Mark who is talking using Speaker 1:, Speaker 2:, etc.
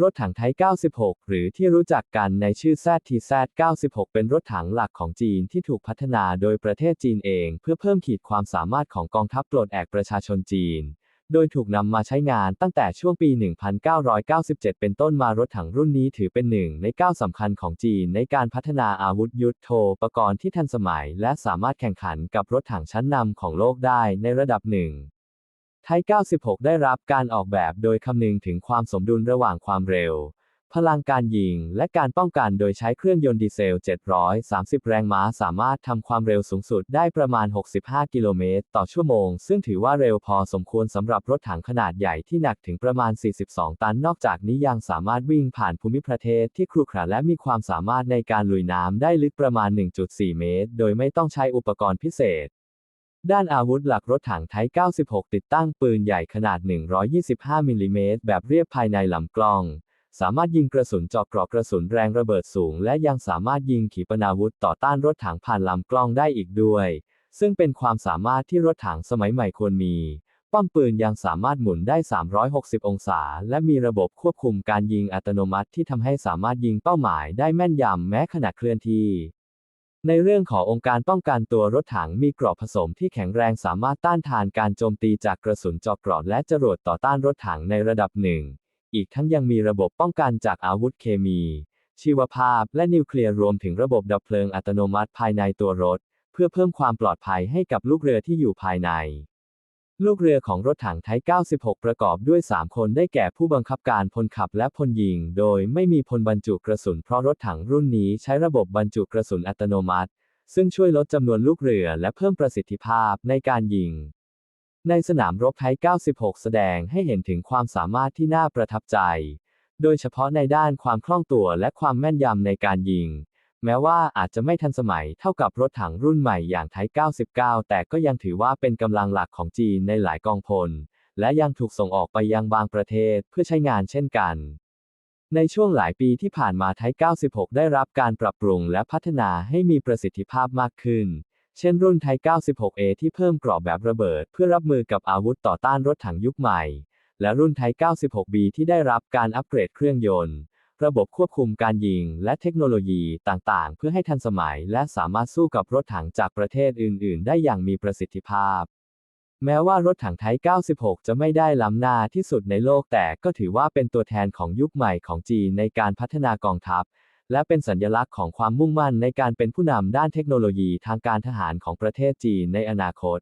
Speaker 1: รถถังไทย 96 หรือที่รู้จักกันในชื่อ ZTZ 96 เป็นรถถังหลักของจีนที่ถูกพัฒนาโดยประเทศจีนเอง เพื่อเพิ่มขีดความสามารถของกองทัพปลดแอกประชาชนจีน โดยถูกนำมาใช้งานตั้งแต่ช่วงปี 1997 เป็นต้นมารถถังรุ่นนี้ถือเป็นหนึ่งในก้าวสำคัญของจีนในการพัฒนาอาวุธยุทโธปกรณ์ที่ทันสมัย และสามารถแข่งขันกับรถถังชั้นนำของโลกได้ในระดับหนึ่ง ไทย 96 ได้รับการออกแบบโดยคำนึงถึงความสมดุลระหว่างความเร็ว พลังการยิง และการป้องกันโดยใช้เครื่องยนต์ดีเซล 730 แรงม้าสามารถทำความเร็วสูงสุดได้ประมาณ 65 กิโลเมตร ต่อชั่วโมง ซึ่งถือว่าเร็วพอสมควรสำหรับรถถังขนาดใหญ่ที่หนักถึงประมาณ 42 ตัน นอกจากนี้ยังสามารถวิ่งผ่านภูมิประเทศที่ครุขระและมีความสามารถในการลุยน้ำได้ลึกประมาณ 1.4 เมตร โดยไม่ต้องใช้อุปกรณ์พิเศษ ด้านอาวุธหลักรถถังไทย 96 ติดตั้งปืนใหญ่ขนาด 125 มิลลิเมตรแบบเรียบภายในลำกล้อง สามารถยิงกระสุนเจาะเกราะกระสุนแรงระเบิดสูง และยังสามารถยิงขีปนาวุธต่อต้านรถถังผ่านลำกล้องได้อีกด้วย ซึ่งเป็นความสามารถที่รถถังสมัยใหม่ควรมี ป้อมปืนยังสามารถหมุนได้ 360 องศา และมีระบบควบคุมการยิงอัตโนมัติที่ทำให้สามารถยิงเป้าหมายได้แม่นยำแม้ขณะเคลื่อนที่ ในเรื่องขององค์การป้องกันตัวรถถังมีเกราะผสมที่แข็งแรงสามารถต้านทานการโจมตีจากกระสุนเจาะเกราะและจรวดต่อต้านรถถังในระดับหนึ่ง อีกทั้งยังมีระบบป้องกันจากอาวุธเคมี ชีวภาพและนิวเคลียร์รวมถึงระบบดับเพลิงอัตโนมัติภายในตัวรถ เพื่อเพิ่มความปลอดภัยให้กับลูกเรือที่อยู่ภายใน ลูกเรือของรถถังไทย 96 ประกอบด้วย 3 คนได้แก่ผู้บังคับการพลขับและพลยิง โดยไม่มีพลบรรจุกระสุน เพราะรถถังรุ่นนี้ใช้ระบบบรรจุกระสุนอัตโนมัติ ซึ่งช่วยลดจำนวนลูกเรือและเพิ่มประสิทธิภาพในการยิง ในสนามรบไทย 96 แสดงให้เห็นถึงความสามารถที่น่าประทับใจ โดยเฉพาะในด้านความคล่องตัวและความแม่นยำในการยิง แม้ว่าอาจจะไม่ทันสมัยเท่ากับรถถังรุ่นใหม่อย่างไทย 99 แต่ก็ยังถือว่าเป็นกำลังหลักของจีนในหลายกองพล และยังถูกส่งออกไปยังบางประเทศเพื่อใช้งานเช่นกัน ในช่วงหลายปีที่ผ่านมาไทย 96 ได้รับการปรับปรุงและพัฒนาให้มีประสิทธิภาพมากขึ้น เช่นรุ่นไทย 96A ที่เพิ่มกรอบแบบระเบิด เพื่อรับมือกับอาวุธต่อต้านรถถังยุคใหม่ และรุ่นไทย 96B ที่ได้รับการอัปเกรดเครื่องยนต์ ระบบควบคุมการยิงและเทคโนโลยีต่างๆ เพื่อให้ทันสมัยและสามารถสู้กับรถถังจากประเทศอื่น ๆ ได้อย่างมีประสิทธิภาพ แม้ว่ารถถังไทย 96 จะไม่ได้ล้ำหน้าที่สุดในโลกแต่ก็ถือว่าเป็นตัวแทนของยุคใหม่ของจีนในการพัฒนากองทัพ และเป็นสัญลักษณ์ของความมุ่งมั่นในการเป็นผู้นำด้านเทคโนโลยีทางการทหารของประเทศจีนในอนาคต